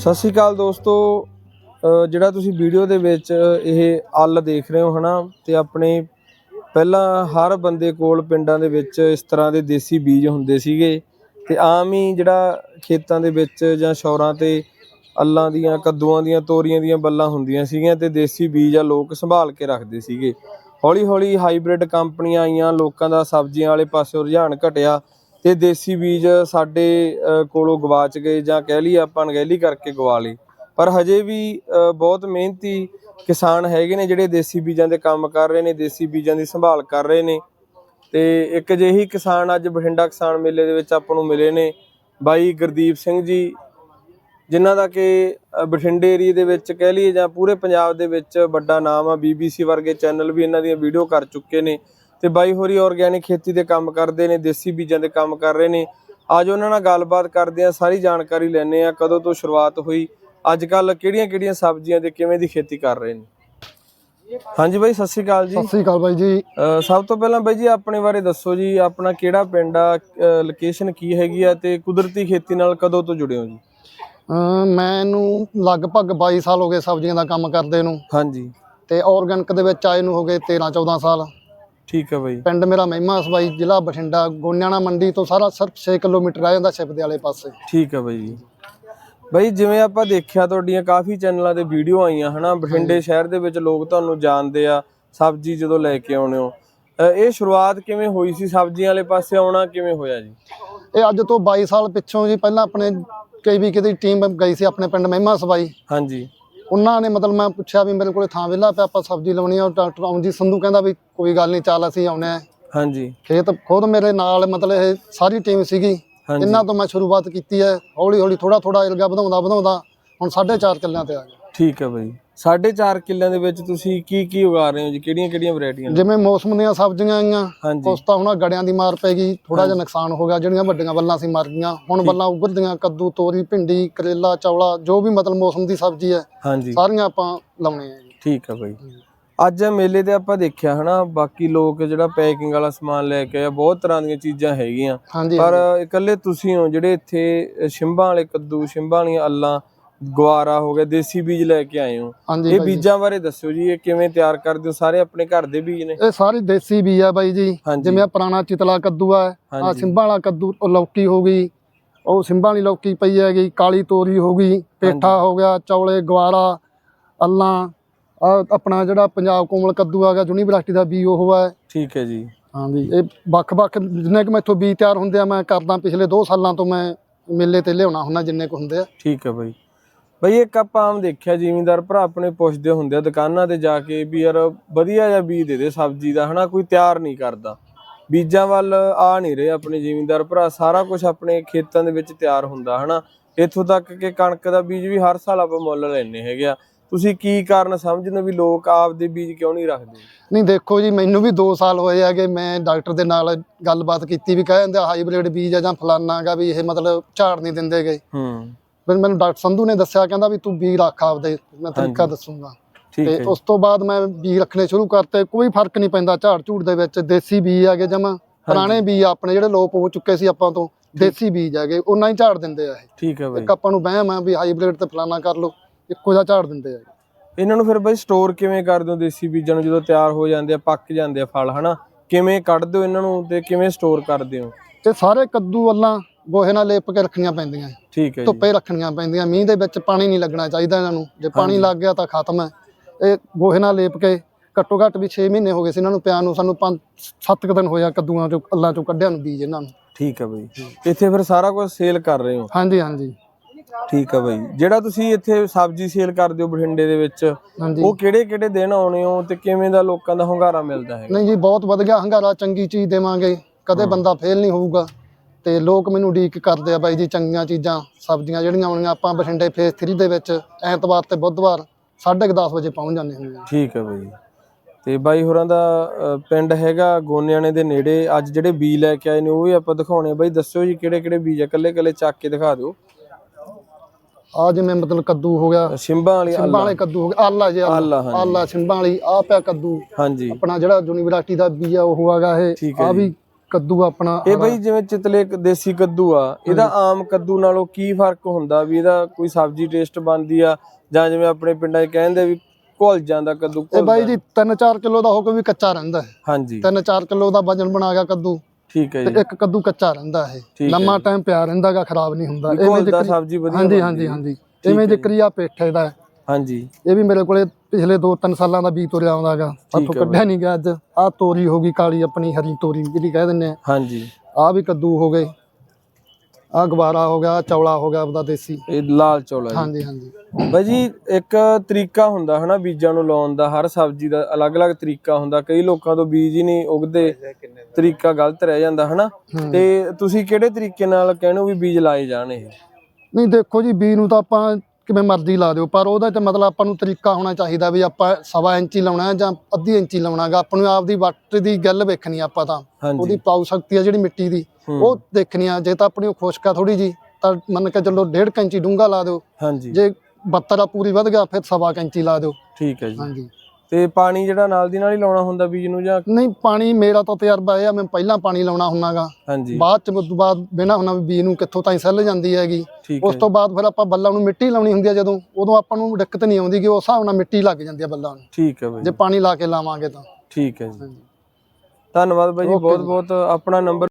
ਸਤਿ ਸ਼੍ਰੀ ਅਕਾਲ ਦੋਸਤੋ। ਜਿਹੜਾ ਤੁਸੀਂ ਵੀਡੀਓ ਦੇ ਵਿੱਚ ਇਹ ਅੱਲ ਦੇਖ ਰਹੇ ਹੋ ਹਨਾ, ਤੇ ਆਪਣੇ ਪਹਿਲਾਂ ਹਰ ਬੰਦੇ ਕੋਲ ਪਿੰਡਾਂ ਦੇ ਵਿੱਚ ਇਸ ਤਰ੍ਹਾਂ ਦੇ ਦੇਸੀ ਬੀਜ ਹੁੰਦੇ ਸੀਗੇ, ਤੇ ਆਮ ਹੀ ਜਿਹੜਾ ਖੇਤਾਂ ਦੇ ਵਿੱਚ ਜਾਂ ਸ਼ੌਰਾਂ ਤੇ ਅੱਲਾਂ ਦੀਆਂ, ਕੱਦੂਆਂ ਦੀਆਂ, ਤੋਰੀਆਂ ਦੀਆਂ ਬੱਲਾਂ ਹੁੰਦੀਆਂ ਸੀਗੀਆਂ, ਤੇ ਦੇਸੀ ਬੀਜ ਆ ਲੋਕ ਸੰਭਾਲ ਕੇ ਰੱਖਦੇ ਸੀਗੇ। ਹੌਲੀ ਹੌਲੀ ਹਾਈਬ੍ਰਿਡ ਕੰਪਨੀਆਂ ਆਈਆਂ, ਲੋਕਾਂ ਦਾ ਸਬਜ਼ੀਆਂ ਵਾਲੇ ਪਾਸੇ ਰੁਝਾਨ ਘਟਿਆ ਤੇ ਦੇਸੀ ਬੀਜ ਸਾਡੇ ਕੋਲੋਂ ਗਵਾਚ ਗਏ ਜਾਂ ਕਹਿ ਲਈ ਆਪਾਂ ਅਣਗਹਿਲੀ ਕਰਕੇ ਗਵਾ ਲਏ। ਪਰ ਹਜੇ ਵੀ ਬਹੁਤ ਮਿਹਨਤੀ ਕਿਸਾਨ ਹੈਗੇ ਨੇ ਜਿਹੜੇ ਦੇਸੀ ਬੀਜਾਂ ਦੇ ਕੰਮ ਕਰ ਰਹੇ ਨੇ, ਦੇਸੀ ਬੀਜਾਂ ਦੀ ਸੰਭਾਲ ਕਰ ਰਹੇ ਨੇ। ਤੇ ਇੱਕ ਜਿਹੀ ਕਿਸਾਨ ਅੱਜ ਬਠਿੰਡਾ ਕਿਸਾਨ ਮੇਲੇ ਦੇ ਵਿੱਚ ਆਪਾਂ ਨੂੰ ਮਿਲੇ ਨੇ, ਬਾਈ ਗੁਰਦੀਪ ਸਿੰਘ ਜੀ, ਜਿਨ੍ਹਾਂ ਦਾ ਕਿ ਬਠਿੰਡੇ ਏਰੀਏ ਦੇ ਵਿੱਚ ਕਹਿ ਲਈਏ ਜਾਂ ਪੂਰੇ ਪੰਜਾਬ ਦੇ ਵਿੱਚ ਵੱਡਾ ਨਾਮ ਆ। ਬੀਬੀਸੀ ਵਰਗੇ ਚੈਨਲ ਵੀ ਇਹਨਾਂ ਦੀਆਂ ਵੀਡੀਓ ਕਰ ਚੁੱਕੇ ਨੇ। ਤੇ ਬਾਈ ਹੋਰੀ ਆਰਗੈਨਿਕ ਖੇਤੀ ਦੇ ਕੰਮ ਕਰਦੇ ਨੇ ਦੇਸੀ ਬੀਜਾਂ ਦੇ ਕੰਮ ਕਰ ਰਹੇ ਨੇ। ਅੱਜ ਉਹਨਾਂ ਨਾਲ ਗੱਲਬਾਤ ਕਰਦੇ ਆ ਸਾਰੀ ਜਾਣਕਾਰੀ ਲੈਣੇ ਆ ਕਦੋਂ ਤੋਂ ਸ਼ੁਰੂਆਤ ਹੋਈ ਅੱਜ ਕੱਲ ਕਿਹੜੀਆਂ ਕਿਹੜੀਆਂ ਸਬਜ਼ੀਆਂ ਦੇ ਕਿਵੇਂ ਦੀ ਖੇਤੀ ਕਰ ਰਹੇ ਨੇ। ਹਾਂਜੀ ਬਾਈ ਸਤਿ ਸ਼੍ਰੀ ਅਕਾਲ ਜੀ। ਸਤਿ ਸ੍ਰੀ ਅਕਾਲ ਬਾਈ ਜੀ। ਸਭ ਤੋਂ ਪਹਿਲਾਂ ਬਾਈ ਜੀ ਆਪਣੇ ਬਾਰੇ ਦੱਸੋ ਜੀ ਆਪਣਾ ਕਿਹੜਾ ਪਿੰਡ ਆ ਲੋਕੇਸ਼ਨ ਕੀ ਹੈਗੀ ਆ ਤੇ ਕੁਦਰਤੀ ਖੇਤੀ ਨਾਲ ਕਦੋਂ ਤੋਂ ਜੁੜੇ ਹੋ ਜੀ? ਮੈਨੂੰ ਲਗਭਗ 22 ਸਾਲ ਹੋ ਗਏ ਸਬਜ਼ੀਆਂ ਦਾ ਕੰਮ ਕਰਦੇ ਨੂੰ। ਹਾਂਜੀ। ਤੇ ਆਰਗੈਨਿਕ ਦੇ ਵਿੱਚ ਆਏ ਨੂੰ ਹੋ ਗਏ 13 14 ਸਾਲ। ਠੀਕ ਹੈ ਬਾਈ। ਪਿੰਡ ਮੇਰਾ ਮਹਿਮਾ ਸਬਾਈ ਜ਼ਿਲ੍ਹਾ ਬਠਿੰਡਾ ਗੋਨਿਆਣਾ ਮੰਡੀ ਤੋਂ ਸਾਰਾ ਸਿਰਫ 6 ਕਿਲੋਮੀਟਰ ਆ ਜਾਂਦਾ ਸ਼ਿਪ ਦੇ ਵਾਲੇ ਪਾਸੇ। ਠੀਕ ਹੈ ਬਾਈ ਜੀ। ਬਾਈ ਜਿਵੇਂ ਆਪਾਂ ਦੇਖਿਆ ਤੁਹਾਡੀਆਂ ਕਾਫੀ ਚੈਨਲਾਂ ਤੇ ਵੀਡੀਓ ਆਈਆਂ ਹਨਾ? ਬਠਿੰਡੇ ਸ਼ਹਿਰ ਦੇ ਵਿੱਚ ਲੋਕ ਤੁਹਾਨੂੰ ਜਾਣਦੇ ਆ ਸਬਜ਼ੀ ਜਦੋਂ ਲੈ ਕੇ ਆਉਣੇ ਹੋ। ਇਹ ਸ਼ੁਰੂਆਤ ਕਿਵੇਂ ਹੋਈ ਸੀ? ਸਬਜ਼ੀਆਂ ਵਾਲੇ ਪਾਸੇ ਆਉਣਾ ਕਿਵੇਂ ਹੋਇਆ ਜੀ? ਇਹ ਅੱਜ ਤੋਂ 22 ਸਾਲ ਪਿੱਛੋਂ ਜੀ ਪਹਿਲਾਂ ਆਪਣੇ ਕਈ ਦੀ ਟੀਮ ਗਈ ਸੀ ਆਪਣੇ ਪਿੰਡ ਮਹਿਮਾ ਸਬਾਈ। ਹਾਂਜੀ। ਉਹਨਾਂ ਨੇ ਮਤਲਬ ਮੈਂ ਪੁੱਛਿਆ ਵੀ ਮੇਰੇ ਕੋਲੇ ਥਾਂ ਵਿਹਲਾ ਪਿਆ ਆਪਾਂ ਸਬਜ਼ੀ ਲਾਉਣੀ ਆ ਡਾਕਟਰ ਅਮਨਜੀਤ ਸੰਧੂ ਕਹਿੰਦਾ ਵੀ ਕੋਈ ਗੱਲ ਨਹੀਂ ਚੱਲ ਅਸੀਂ ਆਉਣੇ ਆ ਹਾਂਜੀ। ਖੇਤ ਖੁਦ ਮੇਰੇ ਨਾਲ ਮਤਲਬ ਇਹ ਸਾਰੀ ਟੀਮ ਸੀਗੀ। ਇਹਨਾਂ ਤੋਂ ਮੈਂ ਸ਼ੁਰੂਆਤ ਕੀਤੀ ਹੈ ਹੌਲੀ ਹੌਲੀ ਥੋੜਾ ਥੋੜਾ ਇਲਗਾ ਵਧਾਉਂਦਾ ਵਧਾਉਂਦਾ ਹੁਣ 4.5 ਕਿੱਲਿਆਂ ਤੇ ਆ ਗਿਆ। ਠੀਕ ਹੈ ਬਾਈ। 4.5 ਕਿੱਲਿਆਂ ਦੇ ਵਿੱਚ ਤੁਸੀਂ ਕੀ ਕੀ ਉਗਾ ਰਹੇ ਹੋ ਜੀ? ਕਿਹੜੀਆਂ ਕਿਹੜੀਆਂ ਵੈਰਾਈਟੀਆਂ ਜਿਵੇਂ ਮੌਸਮ ਦੀਆਂ ਸਬਜ਼ੀਆਂ ਆਈਆਂ ਹਾਂਜੀ। ਉਸ ਤਾਂ ਹੁਣ ਗੜਿਆਂ ਦੀ ਮਾਰ ਪੈ ਗਈ ਥੋੜਾ ਜਿਹਾ ਨੁਕਸਾਨ ਹੋ ਗਿਆ ਜਿਹੜੀਆਂ ਵੱਡੀਆਂ ਬੱਲਾਂ ਸੀ ਮਰ ਗਈਆਂ ਹੁਣ ਬੱਲਾਂ ਉੱਗਰਦੀਆਂ ਕੱਦੂ ਤੋਰੀ ਭਿੰਡੀ ਕਰੇਲਾ ਚੌਲਾ ਜੋ ਵੀ ਮਤਲਬ ਮੌਸਮ ਦੀ ਸਬਜ਼ੀ ਹੈ ਹਾਂਜੀ। ਸਾਰੀਆਂ ਆਪਾਂ ਲਾਉਣੇ ਆ ਜੀ। ਠੀਕ ਹੈ ਬਾਈ। ਅੱਜ ਮੇਲੇ ਤੇ ਆਪਾਂ ਦੇਖਿਆ ਹਨਾ ਬਾਕੀ ਲੋਕ ਜਿਹੜਾ ਪੈਕਿੰਗ ਵਾਲਾ ਸਮਾਨ ਲੈ ਕੇ ਆਏ ਬਹੁਤ ਤਰ੍ਹਾਂ ਦੀਆਂ ਚੀਜ਼ਾਂ ਹੈਗੀਆਂ। ਹਾਂਜੀ ਪਰ ਇਕੱਲੇ ਤੁਸੀਂ ਹੋ ਜਿਹੜੇ ਇੱਥੇ ਸ਼ਿੰਬਾਂ ਵਾਲੇ ਕੱਦੂ ਸ਼ਿੰਬਾਂ ਵਾਲੀਆਂ ਅੱਲਾਂ ਗਵਾਰਾ ਹੋ ਗਿਆ ਦੇਸੀ ਬੀਜ ਲੈ ਕੇ ਆਏ ਹੋ। ਹਾਂਜੀ ਇਹ। ਬੀਜਾਂ ਬਾਰੇ ਦੱਸਿਓ ਜੀ ਇਹ ਕਿਵੇਂ ਤਿਆਰ ਕਰਦੇ ਹੋ? ਸਾਰੇ ਆਪਣੇ ਘਰ ਦੇ ਬੀਜ ਨੇ? ਇਹ ਸਾਰੀ ਦੇਸੀ ਬੀਜ ਆ ਬਾਈ ਜੀ। ਜਿਵੇਂ ਆਹ ਪੁਰਾਣਾ ਚਿਤਲਾ ਕੱਦੂ ਆ ਆ। ਸਿੰਬਾਂ ਵਾਲਾ ਕੱਦੂ ਉਹ ਲੌਕੀ ਹੋ ਗਈ। ਉਹ ਸਿੰਬਾਂ ਵਾਲੀ ਲੌਕੀ ਪਈ ਹੈਗੀ ਕਾਲੀ ਤੋਰੀ ਹੋ ਗਈ ਪੇਠਾ ਹੋ ਗਿਆ ਚੌਲੇ ਗਵਾਰਾ ਅੱਲਾਂ ਆ ਆਪਣਾ ਜਿਹੜਾ ਪੰਜਾਬ ਕੋਮਲ ਕੱਦੂ ਆ ਗਿਆ ਯੂਨੀਵਰਸਿਟੀ ਦਾ ਬੀ ਉਹ ਹੈ ਠੀਕ ਹੈ ਜੀ। ਹਾਂਜੀ ਇਹ ਵੱਖ-ਵੱਖ ਜਿੰਨੇ ਕਿ ਮੈਥੋਂ ਬੀਜ ਤਿਆਰ ਹੁੰਦੇ ਆ ਮੈਂ ਕਰਦਾ ਪਿਛਲੇ 2 ਸਾਲਾਂ ਤੋਂ ਮੈਂ ਮੇਲੇ ਤੇ ਲਿਆਉਣਾ ਹੁੰਦਾ ਜਿੰਨੇ ਕੁ ਹੁੰਦੇ ਆ। ਠੀਕ ਹੈ ਬਾਈ। ਬਈ ਇੱਕ ਆਪਾਂ ਆਮ ਦੇਖਿਆ ਜ਼ਿਮੀਂਦਾਰ ਭਰਾ ਆਪਣੇ ਪੁੱਛਦੇ ਹੁੰਦੇ ਆ ਦੁਕਾਨਾਂ ਤੇ ਜਾ ਕੇ ਵੀ ਯਾਰ ਵਧੀਆ ਜਿਹਾ ਬੀਜ ਦੇ ਦੇ ਸਬਜ਼ੀ ਦਾ ਹਨਾ ਕੋਈ ਤਿਆਰ ਨਹੀਂ ਕਰਦਾ। ਬੀਜਾਂ ਵੱਲ ਆ ਨਹੀਂ ਰਹੇ ਆਪਣੇ ਜ਼ਿਮੀਂਦਾਰ ਭਰਾ ਸਾਰਾ ਕੁਝ ਆਪਣੇ ਖੇਤਾਂ ਦੇ ਵਿੱਚ ਤਿਆਰ ਹੁੰਦਾ ਹਨਾ। ਇੱਥੋਂ ਤੱਕ ਕਿ ਕਣਕ ਦਾ ਬੀਜ ਵੀ ਹਰ ਸਾਲ ਆਪਾਂ ਮੁੱਲ ਲੈਣੇ ਹੈਗੇ ਆ। ਤੁਸੀਂ ਕੀ ਕਾਰਨ ਸਮਝਦੇ ਵੀ ਲੋਕ ਆਪਦੇ ਬੀਜ ਕਿਉਂ ਨਹੀਂ ਰੱਖਦੇ? ਨਹੀਂ ਦੇਖੋ ਜੀ ਮੈਨੂੰ ਵੀ 2 ਸਾਲ ਹੋਏ ਹੈਗੇ ਮੈਂ ਡਾਕਟਰ ਦੇ ਨਾਲ ਗੱਲਬਾਤ ਕੀਤੀ ਵੀ ਕਹਿ ਦਿੰਦੇ ਹਾਈਬ੍ਰਿਡ ਬੀਜ ਆ ਜਾਂ ਫਲਾਨਾ ਗਾ ਵੀ ਇਹ ਮਤਲਬ ਝਾੜ ਨਹੀਂ ਦਿੰਦੇ ਗਏ ਹੂੰ। ਫਿਰ ਮੈਨੂੰ ਡਾਕਟਰ ਸੰਧੂ ਨੇ ਦੱਸਿਆ ਕਹਿੰਦਾ ਵੀ ਤੂੰ ਬੀ ਰੱਖ ਆਪਦੇ। ਮੈਂ ਤਰੀਕਾ ਦੱਸੂਗਾ। ਤੇ ਉਸ ਤੋਂ ਬਾਅਦ ਮੈਂ ਬੀ ਰੱਖਣੇ ਸ਼ੁਰੂ ਕਰਤੇ। ਕੋਈ ਫ਼ਰਕ ਨਹੀਂ ਪੈਂਦਾ ਝਾੜ ਝੂੜ ਦੇ ਵਿੱਚ। ਦੇਸੀ ਬੀ ਆਗੇ ਜਮਾ। ਪੁਰਾਣੇ ਬੀ ਆਪਣੇ ਜਿਹੜੇ ਲੋਪ ਹੋ ਚੁੱਕੇ ਸੀ ਆਪਾਂ ਤੋਂ ਦੇਸੀ ਬੀਜ ਹੈਗੇ। ਉਹਨਾਂ ਹੀ ਝਾੜ ਦਿੰਦੇ ਆ ਇਹ। ਠੀਕ ਹੈ ਬਾਈ। ਇੱਕ ਆਪਾਂ ਨੂੰ ਵਹਿਮ ਆ ਵੀ ਹਾਈਬ੍ਰਿਡ ਤੇ ਫਲਾਨਾ ਕਰ ਲਓ। ਇੱਕੋ ਜਿਹਾ ਝਾੜ ਦਿੰਦੇ ਆ ਇਹਨਾਂ ਨੂੰ ਫਿਰ ਬਾਈ ਸਟੋਰ ਕਿਵੇਂ ਕਰਦੇ ਹੋ ਦੇਸੀ ਬੀਜਾਂ ਨੂੰ? ਜਦੋਂ ਤਿਆਰ ਹੋ ਜਾਂਦੇ ਆ ਪੱਕ ਜਾਂਦੇ ਆ ਫਲ ਹਨਾ? ਕਿਵੇਂ ਕੱਢਦੇ ਹੋ ਇਹਨਾਂ ਨੂੰ ਤੇ ਕਿਵੇਂ ਸਟੋਰ ਕਰਦੇ ਹੋ? ਤੇ ਸਾਰੇ ਕੱਦੂ ਵੱਲਾਂ ਗੋਹੇ ਨਾਲ ਲੇਪ ਕੇ ਰੱਖਣੀਆਂ ਪੈਂਦੀਆਂ ਠੀਕ ਹੈ ਜੀ। ਧੁੱਪੇ ਰੱਖਣੀਆਂ ਪੈਂਦੀਆਂ ਮੀਂਹ ਦੇ ਵਿੱਚ ਪਾਣੀ ਨਹੀਂ ਲੱਗਣਾ ਚਾਹੀਦਾ ਇਹਨਾਂ ਨੂੰ। ਜੇ ਪਾਣੀ ਲੱਗ ਗਿਆ ਤਾਂ ਖਤਮ ਹੈ। ਇਹ ਗੋਹੇ ਨਾਲ ਲੇਪ ਕੇ ਘੱਟੋ ਘੱਟ ਵੀ 6 ਮਹੀਨੇ ਹੋ ਗਏ ਸੀ ਇਹਨਾਂ ਨੂੰ ਪਿਆ ਨੂੰ ਸਾਨੂੰ 5 7 ਦਿਨ ਹੋਇਆ ਕੱਦੂਆਂ ਚੋਂ ਅੱਲਾਂ ਚੋਂ ਕੱਢਿਆ ਨੂੰ ਬੀਜ ਇਹਨਾਂ ਨੂੰ। ਠੀਕ ਹੈ ਬਾਈ। ਇੱਥੇ ਫਿਰ ਸਾਰਾ ਕੁਝ ਸੇਲ ਕਰ ਰਹੇ ਹੋ? ਹਾਂਜੀ ਹਾਂਜੀ। ਠੀਕ ਹੈ ਬਾਈ। ਜਿਹੜਾ ਤੁਸੀਂ ਇੱਥੇ ਸਬਜ਼ੀ ਸੇਲ ਕਰਦੇ ਹੋ ਬਠਿੰਡੇ ਦੇ ਵਿੱਚ ਹਾਂਜੀ। ਉਹ ਕਿਹੜੇ ਕਿਹੜੇ ਦਿਨ ਆਉਣੇ ਹੋ ਤੇ ਕਿਵੇਂ ਦਾ ਲੋਕਾਂ ਦਾ ਹੁੰਗਾਰਾ ਮਿਲਦਾ ਹੈ ਨਹੀਂ ਜੀ ਬਹੁਤ ਵਧ ਗਿਆ ਹੰਗਾਰਾ ਚੰਗੀ ਚੀਜ਼ ਦੇਵਾਂਗੇ। ਕਦੇ ਬੰਦਾ ਫੇਲ ਨਹੀਂ ਹੋਊਗਾ। ਤੇ ਲੋਕ ਮੈਨੂੰ ਉਡੀਕ ਕਰਦੇ ਆ ਬਾਈ ਜੀ ਚੰਗੀਆਂ ਚੀਜ਼ਾਂ ਸਬਜ਼ੀਆਂ ਜਿਹੜੀਆਂ ਆਉਣੀਆਂ ਆਪਾਂ ਬਠਿੰਡੇ ਫੇਸ 3 ਦੇ ਵਿੱਚ ਐਤਵਾਰ ਤੇ ਬੁੱਧਵਾਰ 10:30 ਵਜੇ ਪਹੁੰਚ ਜਾਂਦੇ ਹੁੰਦੇ ਆ। ਠੀਕ ਹੈ ਬਾਈ। ਤੇ ਬਾਈ ਹੋਰਾਂ ਦਾ ਪਿੰਡ ਹੈਗਾ ਗੋਨਿਆਣੇ ਦੇ ਨੇੜੇ ਅੱਜ ਜਿਹੜੇ ਬੀਜ ਲੈ ਕੇ ਆਏ ਨੇ ਉਹ ਵੀ ਆਪਾਂ ਦਿਖਾਉਣੇ ਬਾਈ ਦੱਸਿਓ ਜੀ ਕਿਹੜੇ ਕਿਹੜੇ ਬੀਜ ਆ? ਕੱਲੇ ਕੱਲੇ ਚੱਕ ਕੇ ਦਿਖਾ ਦਿਓ। ਆ ਜਿਵੇਂ ਮਤਲਬ ਕੱਦੂ ਹੋ ਗਿਆ ਸ਼ਿੰਬਾਂ ਵਾਲੀ ਸਿੰਬਾਂ ਵਾਲੇ ਕੱਦੂ ਹੋ ਗਏ ਆਲਾ ਜੀ ਆਲਾ, ਸਿੰਬਾਂ ਵਾਲੀ ਆ ਪਿਆ ਕੱਦੂ। ਹਾਂਜੀ। ਆਪਣਾ ਜਿਹੜਾ ਯੂਨੀਵਰਸਿਟੀ ਦਾ ਬੀਜ ਆ ਉਹ ਹੈਗਾ ਇਹ। ਆ। ਵੀ ਕੱਦੂ ਆਪਣਾ ਇਹ ਬਈ ਜਿਵੇਂ ਚਿਤਲੇ ਕ- ਦੇਸੀ ਕੱਦੂ ਆ ਇਹਦਾ ਆਮ ਕੱਦੂ ਨਾਲੋਂ ਕੀ ਫ਼ਰਕ ਹੁੰਦਾ ਵੀ ਇਹਦਾ ਕੋਈ ਸਬਜ਼ੀ ਟੇਸਟ ਬਣਦੀ ਆ ਜਾਂ ਜਿਵੇਂ ਆਪਣੇ ਪਿੰਡਾਂ 'ਚ ਕਹਿੰਦੇ ਵੀ ਘੁਲ ਜਾਂਦਾ ਕੱਦੂ ਇਹ ਬਾਈ। ਜੀ 3-4 ਕਿਲੋ ਦਾ ਹੋ ਕੇ ਵੀ ਕੱਚਾ ਰਹਿੰਦਾ ਹੈ। ਹਾਂਜੀ। 3-4 ਕਿਲੋ ਦਾ ਵਜਨ ਬਣਾ ਗਿਆ ਕੱਦੂ। ਠੀਕ ਹੈ ਤੇ ਜੀ। ਇੱਕ ਕੱਦੂ ਕੱਚਾ ਰਹਿੰਦਾ ਠੀਕ ਹੈ ਲੰਮਾ ਟਾਈਮ ਪਿਆ ਰਹਿੰਦਾਗਾ ਖਰਾਬ ਨਹੀਂ ਹੁੰਦਾ। ਵੀ ਘੁਲਦਾ ਸਬਜ਼ੀ ਵਧੀਆ ਹਾਂਜੀ ਹਾਂਜੀ। ਹਾਂਜੀ। ਇਵੇਂ ਜ਼ਿਕਰੀ ਆ ਪੇਠੇ ਦਾ ਹੈ। ਹਾਂਜੀ। ਇਹ ਵੀ ਮੇਰੇ ਕੋਲੇ ਪਿਛਲੇ 2-3 ਸਾਲਾਂ ਦਾ ਬੀਜ ਤੁਰਿਆ ਆਉਂਦਾਗਾ ਹੱਥੋਂ ਹੈ ਕੱਢਿਆ ਨਹੀਂ ਗਿਆ ਅੱਜ। ਆਹ ਤੋਰੀ ਹੋ ਗਈ ਕਾਲੀ ਆਪਣੀ ਹਰੀ ਤੋਰੀ ਜਿਹੜੀ ਕਹਿ ਦਿੰਦੇ ਆ। ਹਾਂਜੀ। ਆਹ ਵੀ ਕੱਦੂ ਹੋ ਗਏ। ਆਹ ਗਵਾਰਾ ਹੋ ਗਿਆ ਚੌਲਾ ਹੋ ਗਿਆ ਆਪਦਾ ਦੇਸੀ। ਇਹ ਲਾਲ ਚੌਲ ਹਾਂਜੀ ਹਾਂਜੀ। ਬਾਈ ਜੀ ਇੱਕ ਤਰੀਕਾ ਹੁੰਦਾ ਹਨਾ ਬੀਜਾਂ ਨੂੰ ਲਾਉਣ ਦਾ ਹਰ ਸਬਜ਼ੀ ਦਾ ਅਲੱਗ-ਅਲੱਗ ਤਰੀਕਾ ਹੁੰਦਾ। ਕਈ ਲੋਕਾਂ ਤੋਂ ਬੀਜ ਹੀ ਨਹੀਂ ਉਗਦੇ ਤਰੀਕਾ ਗਲਤ ਰਹਿ ਜਾਂਦਾ ਹਨਾ। ਤੇ ਤੁਸੀਂ ਕਿਹੜੇ ਤਰੀਕੇ ਨਾਲ ਕਹਿਣੋ ਵੀ ਬੀਜ ਲਾਏ ਜਾਣ ਇਹ? ਨਹੀਂ ਦੇਖੋ ਜੀ ਬੀ ਨੂੰ ਤਾਂ ਆਪਾਂ ਕਿਵੇਂ ਮਰਜ਼ੀ ਲਾ ਦਿਓ ਪਰ ਉਹਦਾ ਤੇ ਮਤਲਬ ਆਪਾਂ ਨੂੰ ਤਰੀਕਾ ਹੋਣਾ ਚਾਹੀਦਾ ਵੀ ਆਪਾਂ ਸਵਾ ਇੰਚੀ ਲਾਉਣਾ ਜਾਂ ਅੱਧੀ ਇੰਚੀ ਲਾਉਣਾਗਾ ਆਪਾਂ ਨੂੰ ਆਪਦੀ ਵੱਟ ਦੀ ਗੱਲ ਵੇਖਣੀ ਆਪਾਂ ਤਾਂ। ਉਹਦੀ ਪਾਉ ਸ਼ਕਤੀ ਆ ਜਿਹੜੀ ਮਿੱਟੀ ਦੀ। ਉਹ ਦੇਖਣੀ ਆ। ਜੇ ਤਾਂ ਆਪਣੀ ਉਹ ਖੁਸ਼ਕ ਥੋੜੀ ਜੀ ਤਾਂ ਮੰਨ ਕੇ ਚੱਲੋ ਡੇਢ ਕੁ ਇੰਚੀ ਡੂੰਘਾ ਲਾ ਦਿਓ। ਜੇ 72 ਆ ਪੂਰੀ ਵੱਧ ਗਿਆ ਫਿਰ ਸਵਾ ਕੁ ਇੰਚੀ ਲਾ ਦਿਓ। ਠੀਕ ਹੈ ਜੀ। ਹਾਂਜੀ। ਤੇ ਪਾਣੀ ਜਿਹੜਾ ਨਾਲ ਦੀ ਨਾਲ ਹੀ ਲਾਉਣਾ ਹੁੰਦਾ ਬੀਜ ਨੂੰ ਜਾਂ ਨਹੀਂ ਪਾਣੀ ਮੇਰਾ ਤਾਂ ਤਜਰਬਾ ਇਹ ਆ ਮੈਂ ਪਹਿਲਾਂ ਪਾਣੀ ਲਾਉਣਾ ਹੁੰਨਾਗਾ। ਹਾਂਜੀ। ਬਾਅਦ ਚ ਉਦੋਂ ਬਾਅਦ ਬਿਨਾ ਹੁਣਾ ਵੀ ਬੀ ਨੂੰ ਕਿੱਥੋਂ ਤਾਈਂ ਸੈੱਲ ਜਾਂਦੀ ਹੈਗੀ। ਉਸ ਤੋਂ ਬਾਅਦ ਫਿਰ ਆਪਾਂ ਬੱਲਾਂ ਨੂੰ ਮਿੱਟੀ ਲਾਉਣੀ ਹੁੰਦੀ ਆ ਜਦੋਂ ਉਦੋਂ ਆਪਾਂ ਨੂੰ ਦਿੱਕਤ ਨਹੀਂ ਆਉਂਦੀ ਕਿ ਉਸ ਹਿਸਾਬ ਨਾਲ ਮਿੱਟੀ ਲੱਗ ਜਾਂਦੀ ਆ ਬੱਲਾਂ ਨੂੰ। ਠੀਕ ਹੈ ਬਾਈ। ਜੇ ਪਾਣੀ ਲਾ ਕੇ ਲਾਵਾਂਗੇ ਤਾਂ। ਠੀਕ ਹੈ ਜੀ। ਧੰਨਵਾਦ ਬਾਈ ਜੀ ਬਹੁਤ। ਬਹੁਤ ਆਪਣਾ ਨੰਬਰ